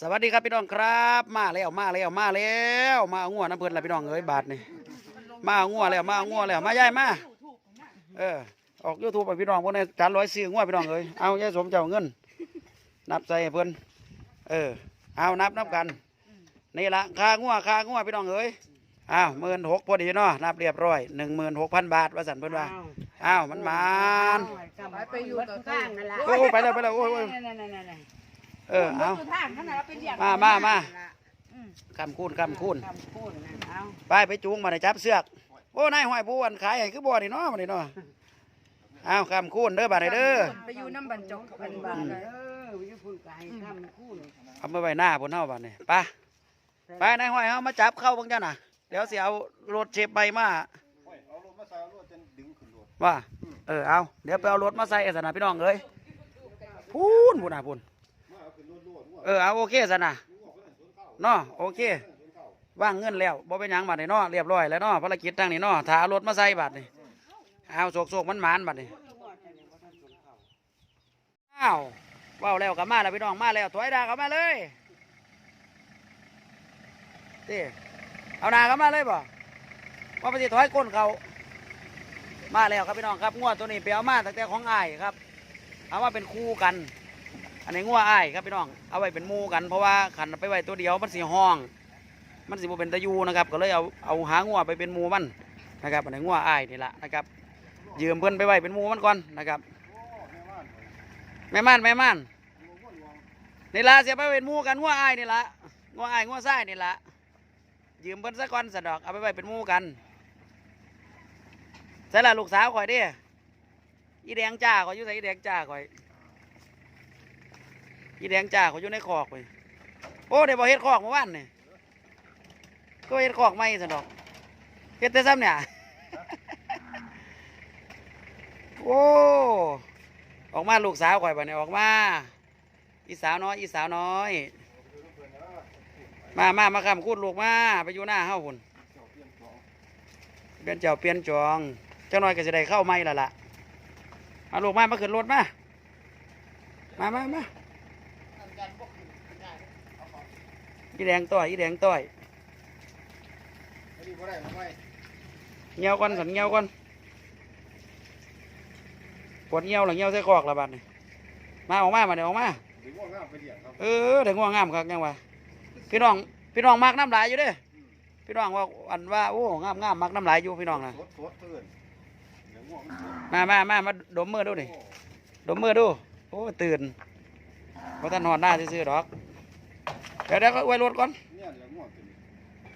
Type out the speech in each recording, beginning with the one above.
สวัสดีครับพี่น้องครับ มาแล้วมาแล้วมาแล้วมาเอางัวน้ำเพิ่นละพี่น้องเอ้ยบาทนี่มาเอางัวแล้วมาเอางัวแล้วมายายมาเออออกยูทูบไปพี่น้องพวกนี้จานร้อยซื้องัวพี่น้องเอ้ยเอายายสมเจ้าเงิน นับใส่ให้เพิ่นเออเอานับนับกันนี่ละค่างัวค่างัวพี่น้องเอ้ยอ้าวหมื่นหกพอดีเนาะนับเรียบร้อยหนึ่งหมื่นหกพันบาทว่าสันเพิ่นว่าอ้าวมันมานไปอยู่กับข้างนั่นแหละโอ้ยไปแล้วไปแล้วโอ้ย โอ้ยนั่นนั่นนั่นนั่นเออเอายู่ทางนั่นน่ะเราไปเรียกมามามาอืมคำคูณคำคูณคำพูดนั่นเอาไปไปจูงมาในจับเสือกโอ้นายห้อยผู้วันขายให้คือบ่อนี่เนาะมานี่เนาะเอาคำคูณเด้อบาดนี้เด้อไปอยู่น้ำบรรจงกันบ้านเออไปอยู่พุ่นไก่คำพูดเอามาไว้หน้าพุ่นเฮาบาดนี้ไปไปนายห้อยเฮามาจับเข้าเบิ่งจ้าน่ะเดี๋ยวสิเอารถเชฟใบมาเอารถมาใส่เอารถจะดึงขึ้นรถว่าเออเอาเดี๋ยวไปเอารถมาใส่สนะพี่น้องเอ้ยพูนพูนน่ะพูน เออเอาโอเคสนะเนาะโอเคว่างเงินแล้วบ่เป็นยังบัดนี้เนาะเรียบร้อยแล้วเนาะภารกิจทางนี้เนาะถ้ารถมาใส่บัดนี้เอาโศกๆมันหมานบัดนี้อ้าวว้าวแล้วกับมาแล้วพี่น้องมาแล้วถอยดากลับมาเลยตีเอาหนากลับมาเลยบ่ว่าปสิถอยก้นเขามาแล้วครับพี่น้องครับงวดตัวนี้ไปเอามาตั้งแต่ของอ้ายครับเอามาเป็นคู่กัน อันนี้งัวอ้ายครับพี่น้อง เอาไว้เป็นมูกันเพราะว่าขันไปไว้ตัวเดียวมันสีห้อง มันสิบ่เป็นตะยูนะครับ ก็เลยเอาเอาหางัวไปเป็นมูมันนะครับ อันนี้งัวอ้ายนี่แหละนะครับยืมเพิ่นไปไว้เป็นมูมันก่อนนะครับ แม่ม่านแม่ม่านนี่ละเสียไปเป็นมูกันงัวอายนี่ละงัวอายงัวไส้นี่ละยืมเพิ่นสักก้อนสะดอกเอาไปไว้เป็นมูกันใส่ละลูกสาวข่อยดิอีแดงจ้าข่อยยู่ใส่อีแดงจ้าข่อย อีแดงจ้าเข่อยู่ในคอกไปโอ้เดี๋ยวบอเฮ็ดคอกเมื่อวานนี่ก็เฮ็ดคอกไม่สะดอกเฮ็ดแต่ซ้ำเนี่ยโอ้ออกมาลูกสาวข่อยบัดนี้ออกมาอีสาวน้อยอีสาวน้อย มามามาคำคูดลูกมาไปอยู่หน้าเฮ้าหุ่นเปลี่ยนเจ้าเปลี่ยนจองเจ้าน้อยก็จะได้เข้าไม่ละล่ะเอาลูกมามาขึ้นรถมา มามามา อีแดงต้อยอีแดงต้อยไอ้นี่บ่ได้มาไว้เงี้ยวก่อนสันเงี้ยวก่อนปวดเงี้ยวหรือเงี้ยวใส่คอกละบัดนี่มาออกมามาเดี๋ยวออกมาเลี้ยงครับเออเด็กง่วงงามครับยังวะพี่น้องพี่น้องมักน้ำลายอยู่เด้พี่น้องว่าอันว่าโอ้งามงามมักน้ำลายอยู่พี่น้องนะสดสดเพื่อนเลี้ยงง่วงมันสดมามามามาดมมือดูนี่ดมมือดูโอ้ตื่นเพราะท่านหอดหน้าซื่อๆดอก เดี๋ยวเดี๋ยวก็ไว้รถก่อนเนี่ยเลี้ยงง่วงตัวนี้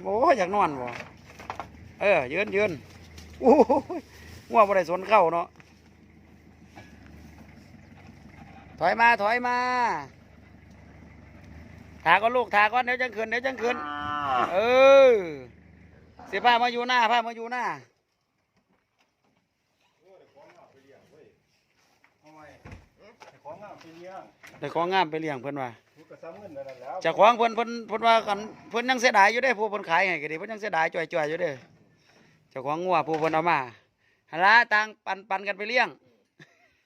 โอ้อยากนอนบ่เออยืนยืนโอ้ยง่วงบ่ได้สนเข้าเนาะถอยมาถอยมาถาก็ลูกถาก่อนเดี๋ยวจังคืนเดี๋ยวจังคืนเออเสียผ้ามาอยู่หน้าผ้ามาอยู่หน้าเอาไว้ให้ ของงามไปเลี้ยงแต่ของงามไปเลี้ยงเพิ่นว่ากูก็ซ้ำเงินนั่นแหล้วเจากของเพิ่นเพิ่นเพิ่นว่ากันเพิ่นยังเสียดายอยู่เด้ผู้เพิ่นขายให้ก็ดีเพิ่นยังเสียดายจ่อยๆอยู่เด้เจ้าของงัวผู้เพิ่นเอามาหนละต่างปันปันกันไปเลี้ยง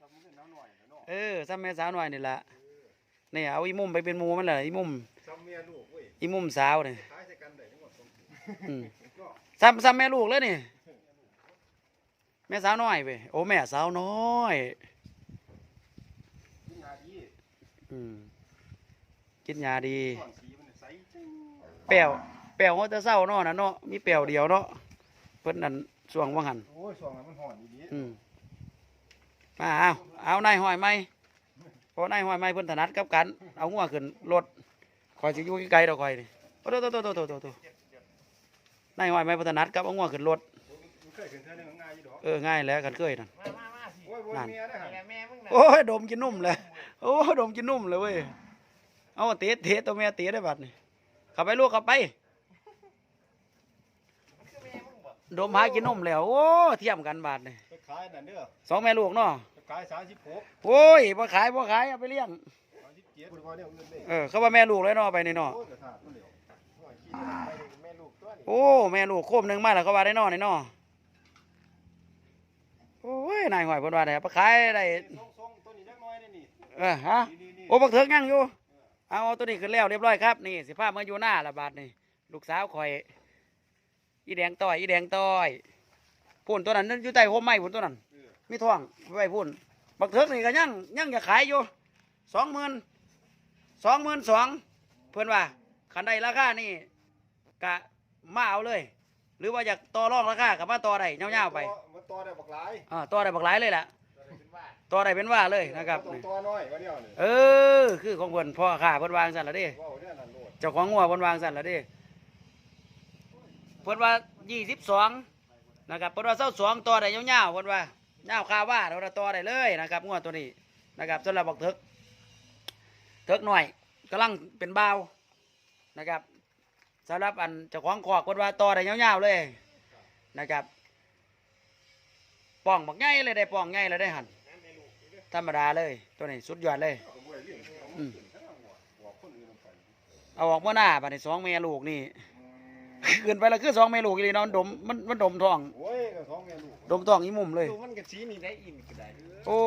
ซ้ำเงินน้ำหน่อยนะเนาะเออซ้ำแม่สาวหน่อยนี่ล่ะนี่เอาอีมุมไปเป็นหมูมันเลยอีมุมซ้ำเมียลูกเว้ยอีมุมสาวนี่ขายใส่กันได้ทั้งหมดสมอืมซ้ำซ้ำแม่ลูกเลยนี่แม่สาวน้อยเว้ยโอ้แม่สาวน้อย กินยาดี อืมกินยาดี ก่อนสีมันใสจริงแปวแปวเขาจะเศร้าเนาะนะเนาะมีแปวเดียวเนาะเพิ่นนั่นช่วงว่างหันโอ้ยช่วงนั้นมันห่อนดีอืมมาเอาเอานายห้อยไหมเพราะนายห้อยไหมเพิ่นถนัดกับการเอางัวขึ้นรถคอยสิอยู่ไกลๆดอกคอยนี่โอ้โตโตโตโตโตโตโตนายห้อยไหมเพิ่นถนัดกับเอางัวขึ้นรถๆมันเคยขึ้นเท่านึงง่ายอยู่ดอกเออง่ายแล้วกันเคยนั่นโอ้ยโว้ยเมียได้หั่นโอ้ยดมกินนุ่มเลย โอ้ยดมกินนุ่มเลยเว้ย เอาเตะเตะตัวแม่เตะได้บัดนี่เข้าไปลูกเข้าไป ดมหากินนมแล้ว โอ้เทียมกันบาทนี่ไปขายนั่นเด้อสองแม่ลูกเนาะไปขายสามสิบหกโอ้ยบ่ขายบ่ขายเอาไปเลี้ยง สามสิบเจ็ดคุณพ่อเนี่ยเอาเงินเลยเออเขาว่าแม่ลูกเลยเนาะไปนี่เนาะ โอ้ยกระถางมันเหลวโอ้ยขี้เดินไปเลยแม่ลูกตัวนี้โอ้แม่ลูกโคมหนึงมาแล้วเขาว่าได้เนาะนี่เนาะโอ้ยนายหอยเพิ่นว่าได้ไปขายได้ทรงทรงตัวนี้ เล็กน้อยนี่นี่เออฮะนี่นี่นี่โอ้บักเถิกยังอยู่เอาตัวนี้ขึ้นแล้วเรียบร้อยครับ นี่สิพามาอยู่หน้าละบาทนี่ลูกสาวคอย อีแดงต้อย อีแดงต้อยพุ่นตัวนั้นอยู่ใต้โฮมไม้พุ่นตัวนั้น มีท้องไว้พุ่นบักเถิกนี่ก็ยังยังจะขายอยู่สองหมื่นสองหมื่นสองเพื่อนว่าคันใดราคานี่กะมาเอาเลย หรือว่าอยากต่อรองราคากับมาต่อได้เงาวๆไปมาต่อได้บักหลายอ่าต่อได้บักหลายเลยแหละ ต่อได้เป็นว่าเลยนะครับต้องนี่ต่อน้อยว่าเดียวนี่เออ คือของเพิ่นพ่อข้าเพิ่นวางสั่นละเด้ว้าวเนี่ยนั่นโลดเจ้าของงัวเพิ่นวางสั่นละเด้เพิ่นว่ายี่สิบสองนะครับเพิ่นว่าเส้าสองต่อได้ยาวๆเพิ่นว่ายาวคาว่าเราต่อได้เลยนะครับงัวตัวนี้นะครับสำหรับบักเถิกเถิกหน่อยกำลังเป็นบ่าวนะครับสำหรับอันเจ้าของคอกเพิ่นว่าต่อได้ยาวๆเลยนะครับป้องบักใหญ่เลยได้ป้องใหญ่เลยได้หัน ธรรมดาเลย ตัวนี้สุดยอดเลยเอาไว้เลี้ยงเอาอืมบอกคนอื่นลงไปเอาออกเมื่อหน้าบัดนี้สองแม่ลูกนี่เกินไปแล้วคือสองแม่ลูกอีหลีเนาะมันดมมันมันดมท้องโอ้ยก็สองแม่ลูกดมท้องอีมุมเลยดูมันกับสีนี่ได้อินก็ได้โอ้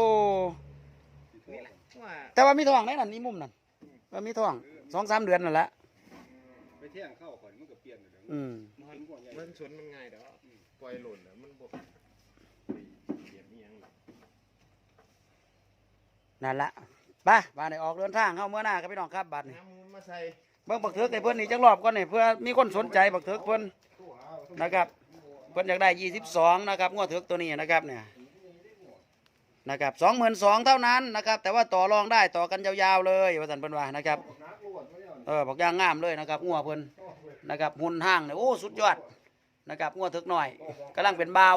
นี่แหละว่าแต่ว่ามีท้องได้นั่นอีมุมนั่นว่ามีท้องสองสามเดือนนั่นแหละไปเที่ยงเข้าก่อนมันก็เปลี่ยนเลยเด้ออืมมันกว่าใหญ่มันสวนมันง่ายเด้อปล่อยหล่นแล้วมันบ่เก็บอีหยังหรอก นั่นละไปบาดนี้ออกเดินทางเข้าเมื่อหน้าครับพี่น้องครับบัดนี้น้ำมูลมาใส่เบิ่งบักเถิกให้เพิ่อนนี่จักรอบก่อนนี่เพื่อมีคนสนใจบักเถิกเพิ่อานะครับเพิ่อนอยากได้ยี่สิบสองนะครับงวดเถิกตัวนี้นะครับเนี่ยนะครับสองหมื่นสองเท่านั้นนะครับ แต่ว่าต่อรองได้ต่อกันยาวๆเลยว่าสันเพิ่นว่านะครับเออบอกย่างงามเลยนะครับงัวเพิ่นนะครับหุ่นห้างเนี่ยโอ้สุดยอดนะครับงัวเถิกหน่อยกำลังเป็นเบา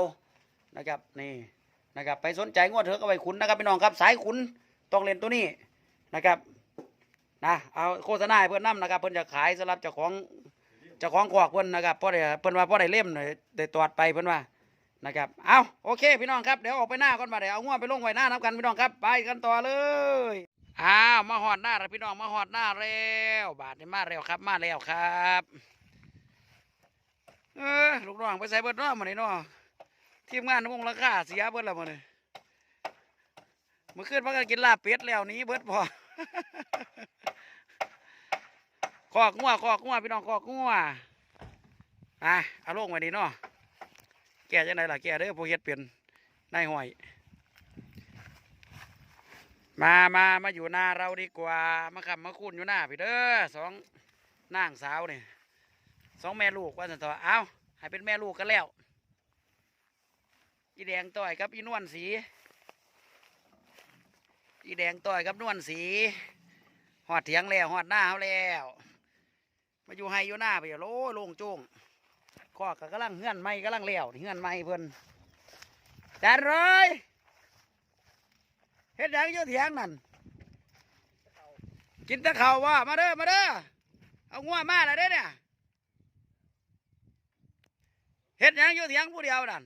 นะครับนี่นะครับไปสนใจงัวเถิกเอาไว้ขุนนะครับพี่น้องครับสายขุน ต้องเล่นตัวนี้นะครับนะเอาโฆษณาให้เพิ่อนนํนะครับเพิ่อนจะขายสำหรับเจ้าของเจ้าของขวากเพิ่อนนะครับเพราะได้เพิ่อนว่าเพราะได้เล่มได้ได้ตรวจไปเพิ่อนว่านะครับเอาโอเคพี่น้องครับเดี๋ยวออกไปหน้าก่อนมาเดี๋ยวเอางัวไปลงไว้หน้านับกันพี่น้องครับไปกันต่อเลยอ้าวมาหอดหน้าแล้วพี่น้องมาหอดหน้าแล้วบาทนี่มาแล้วครับ มาแล้วครับเออลูกน้องไปใส่เบิดเนาะมื้อนี้เนาะทีมงานวงราคาเสียเบิดแล้วมื้อนี้เมื่อคืนพากันกินลาบเป็ดแล้วนี้เบิดพอคอกงัวคอกงัวพี่น้องคอกงัวอะเอาลงไว้ดีเนาะแก่จังไดล่ะแก่เด้อผู้เฮ็ดเป็นนายห้อย มามามาอยู่หน้าเราดีกว่า มาขับมาคุณอยู่หน้าพี่เด้อสองนางสาวนี่สองแม่ลูกว่าสันต่อเอาให้เป็นแม่ลูกกันแล้วอีแดงต่อยกับอีนวลสี อีแดงต่อยกับนวลสีหอดเถียงแล้วหอดหน้าเขาแล้ว มาอยู่ให้อยู่หน้าไปโลโล่งโจ้งข้อก็กำลังเงื่อนไม้กำลังแล้วนี่เงื่อนไม้เพิ่นจัดเลยเฮ็ดหยังอยู่เถียงนั่นกินตะเข่าว่ามาเด้อมาเด้อเอางัวมาแล้วเด้อเนี่ยเฮ็ดหยังอยู่เถียงผู้เดียวนั่น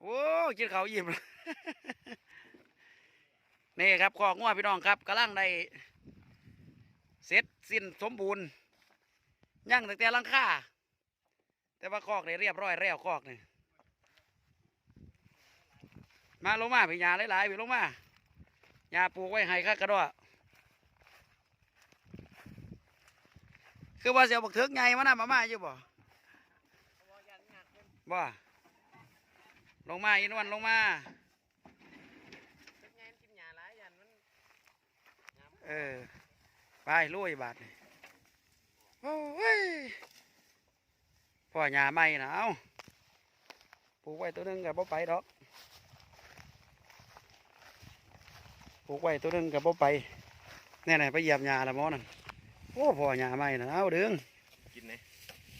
โอ้กินเขาวอิ่ม นี่ครับขอกงัวพี่น้องครับกำลังได้เสร็จสิ้นสมบูรณ์ย่างตั้งแต่ลังคาแต่ว่าคอกนี่เรียบร้อยแล้วคอกนี่มาลงมาพี่ยาหลายๆพี่ลงมายาปลูกไว้ให้ข้ากระโดดคือว่าเสียวบักเถิกไงมานะมามาอยู่บ่บ่ลงมาอินวันลงมา เออ ไปลุยบาทนี่โอ้ยพ่อหญ้าไม่นะเอาปลูกไว้ตัวหนึงกับบ่ไปดอกปลูกไว้ตัวหนึงกับบ่ไปแน่ๆไปเหยียบหญ้าละหมอนั่นโอ้พ่อหญ้าไม่นะเอาเดึงกินไหน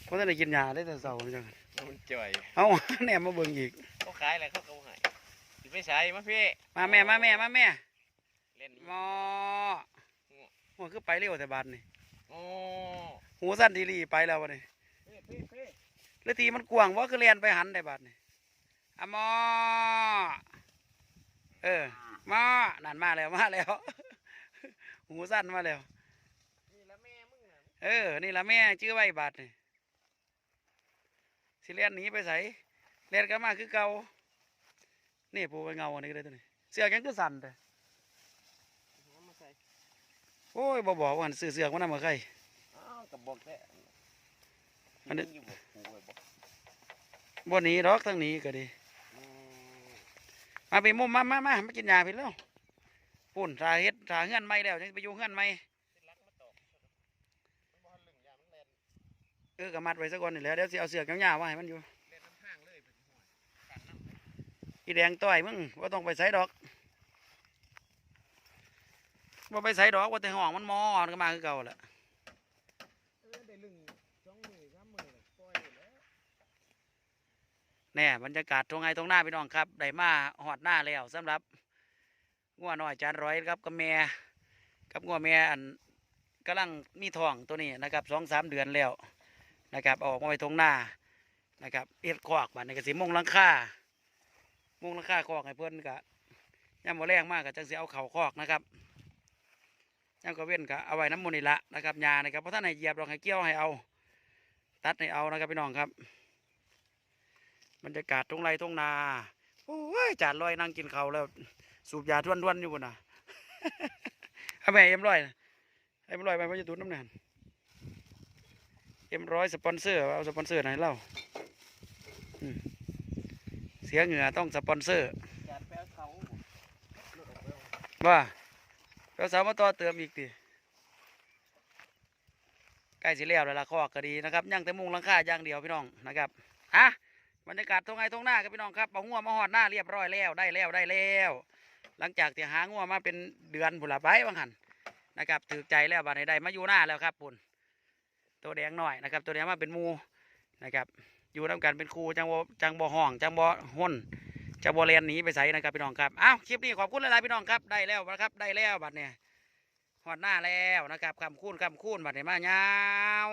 เพราะท่านได้กินหญ้าได้แต่เสาร์นี่จังมันจ่อยเอาแหนมมาเบิ่งอีกเขาขายอะไรเขาก็บ่ให้สิไปใช้มาพี่มาแม่มาแม่มาแม่เล่นหมอ หัวคือไปเร็วแต่บาดนี่โอ้หูสั้นดีรีไปแล้ววะนี่เพ่เพ่เพ่แล้วทีมันกวางว่าคือเรียนไปหันได้บาดนี่อะหมอเออหมอนั่นมาแล้วมาแล้ว หูสั้นมาแล้วนี่ละแม่มึงน่ะเออ นี่ละแม่ชื่อไว้บาทนี่สิเลียนหนีไปใส่เลียนกันมาคือเก่านี่ปูไปเงาอันนี้ก็ได้ตัวนี้เสือกยังคือสั่นแต่เอามาใส่ โอ้ยบ่บอกว่าซื้อเสือกมานำมาใครอ้าวกับบอกแท้อันนี้อยู่บอกผูกไว้บอกบ่หนีดอกทั้งนี้ก็ดีอืมมาไปมุมมามามามากินยาพี่แล้วปุ่นสาเฮ็ดสาเฮือนใหม่แล้วจังสิไปอยู่เฮือนใหม่มันบ่ทันลึงยามมันแล่นเออก็มัดไว้ซะก่อนนี่แหล้วเดี๋ยวสิเอาเสือกยาวๆมาให้มันอยู่แล่นน้ำห้างเลยเป็นห้อยกันน้ำอีแดงต้อยมึงว่าต้องไปใส่ดอก ว่าไปใส่ดอกว่าแต่ห้องมันมอนก็มาคือเก่าแหละเออได้ลึงสองมือสามมือน่ะปล่อยแล้วแน่บรรยากาศตรงไงตรงหน้าพี่น้องครับได้มาหอดหน้าแล้วสำหรับงัวน้อยจานร้อยครับกับแม่กับงัวแม่อันกำลังมีท้องตัวนี้นะครับสองสามเดือนแล้วนะครับเอาออกมาไปตรงหน้านะครับเอ็ดคอกบัดนี้ก็สิมงหลังคามุงราคาคอกให้เพิ่นกะย่ำบ่แรงมากกะจังสิเอาเข่าคอกนะครับ ย่ำก็เว้นกะเอาไว้น้ำมูลนี่ละนะครับยานะครับเพราะท่านให้เหยียบลองให้เกี่ยวให้เอา ตัดให้เอานะครับพี่น้องครับบรรยากาศตรงไรตรงนาโอ้ยจานลอยนั่งกินข้าวแล้ว สูบยาทวนๆอยู่บนน่ะเอาแม่เอ็มร้อยน่ะเอ็มร้อยไปมันจะตุนน้ำหนันเอ็มร้อยสปอนเซอร์เอาสปอนเซอร์ไหนเล่าอืมเสียเหงื่อต้องสปอนเซอร์จานแป้วเขาว่า เราสามารถต่อเติมอีกดิใกล้สิแล้วแล้วล่ะคอก็ดีนะครับยังแต่มุงลังคาย่างเดียวพี่น้องนะครับฮะบรรยากาศตรงไงตรงหน้าครับพี่น้องครับเอางัวมาหอดหน้าเรียบร้อยแล้วได้แล้วได้แล้ว หลังจากที่หางัวมาเป็นเดือนผุละไปบางหันนะครับถือใจแล้วบัดนี้ได้มาอยู่หน้าแล้วครับปุ่นตัวแดงหน่อยนะครับ ตัวแดงมาเป็นมูนะครับอยู่น้ำกันเป็นครูจังบ่จังบ่ห้องจังบ่ห้น จะบอลเลนหนีไปใส่นะครับพี่น้องครับอ้าวคลิปนี้ขอบคุณหลายๆพี่น้องครับได้แล้วนะครับได้แล้วบัดเนี่ยหอดหน้าแล้วนะครับคำคูณคำคูณบัดเนี่ยมายาว